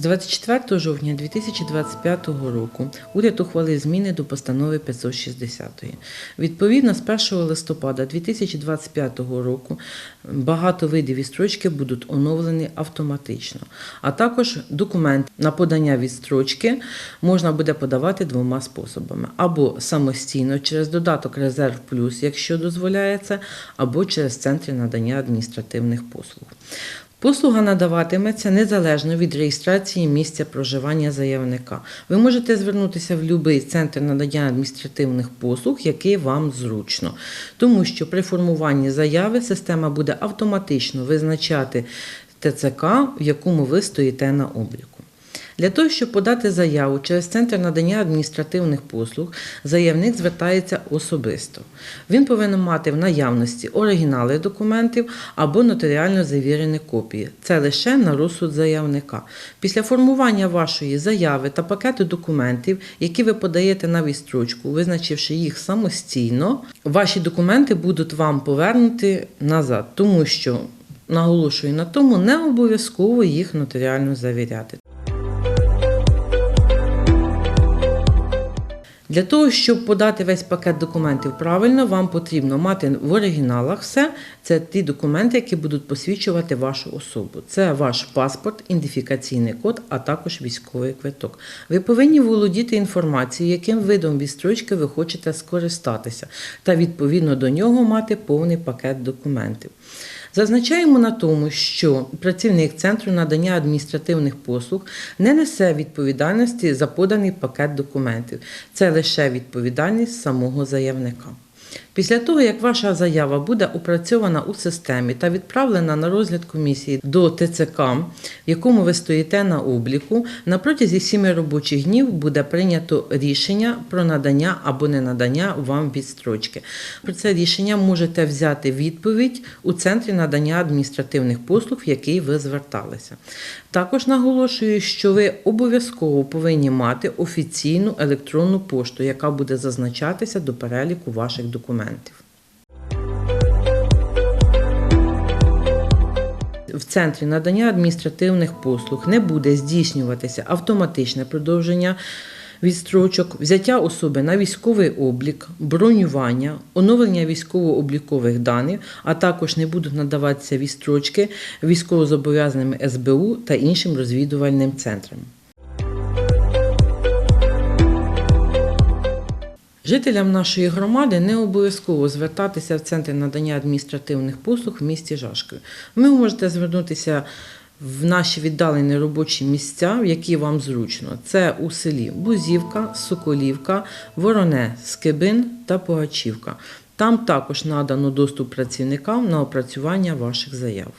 24 жовтня 2025 року уряд ухвалив зміни до постанови 560. Відповідно, з 1 листопада 2025 року багато видів відстрочки будуть оновлені автоматично. А також документ на подання відстрочки можна буде подавати двома способами: або самостійно через додаток Резерв Плюс, якщо дозволяється, або через центри надання адміністративних послуг. Послуга надаватиметься незалежно від реєстрації місця проживання заявника. Ви можете звернутися в будь-який центр надання адміністративних послуг, який вам зручно, тому що при формуванні заяви система буде автоматично визначати ТЦК, в якому ви стоїте на обліку. Для того, щоб подати заяву через центр надання адміністративних послуг, заявник звертається особисто. Він повинен мати в наявності оригінали документів або нотаріально завірені копії. Це лише на розсуд заявника. Після формування вашої заяви та пакету документів, які ви подаєте на відстрочку, визначивши їх самостійно, ваші документи будуть вам повернуті назад, тому що наголошую на тому, не обов'язково їх нотаріально завіряти. Для того, щоб подати весь пакет документів правильно, вам потрібно мати в оригіналах все. Це ті документи, які будуть посвідчувати вашу особу. Це ваш паспорт, ідентифікаційний код, а також військовий квиток. Ви повинні володіти інформацією, яким видом відстрочки ви хочете скористатися, та відповідно до нього мати повний пакет документів. Зазначаємо на тому, що працівник центру надання адміністративних послуг не несе відповідальності за поданий пакет документів. Це лише відповідальність самого заявника. Після того, як ваша заява буде опрацьована у системі та відправлена на розгляд комісії до ТЦК, в якому ви стоїте на обліку, на протязі 7 робочих днів буде прийнято рішення про надання або не надання вам відстрочки. Про це рішення можете взяти відповідь у центрі надання адміністративних послуг, в який ви зверталися. Також наголошую, що ви обов'язково повинні мати офіційну електронну пошту, яка буде зазначатися до переліку ваших документів. В центрі надання адміністративних послуг не буде здійснюватися автоматичне продовження відстрочок, взяття особи на військовий облік, бронювання, оновлення військово-облікових даних, а також не будуть надаватися відстрочки військовозобов'язаним СБУ та іншим розвідувальним центрам. Жителям нашої громади не обов'язково звертатися в центр надання адміністративних послуг в місті Жашкові. Ви можете звернутися в наші віддалені робочі місця, в які вам зручно. Це у селі Бузівка, Соколівка, Вороне, Скибин та Погачівка. Там також надано доступ працівникам на опрацювання ваших заяв.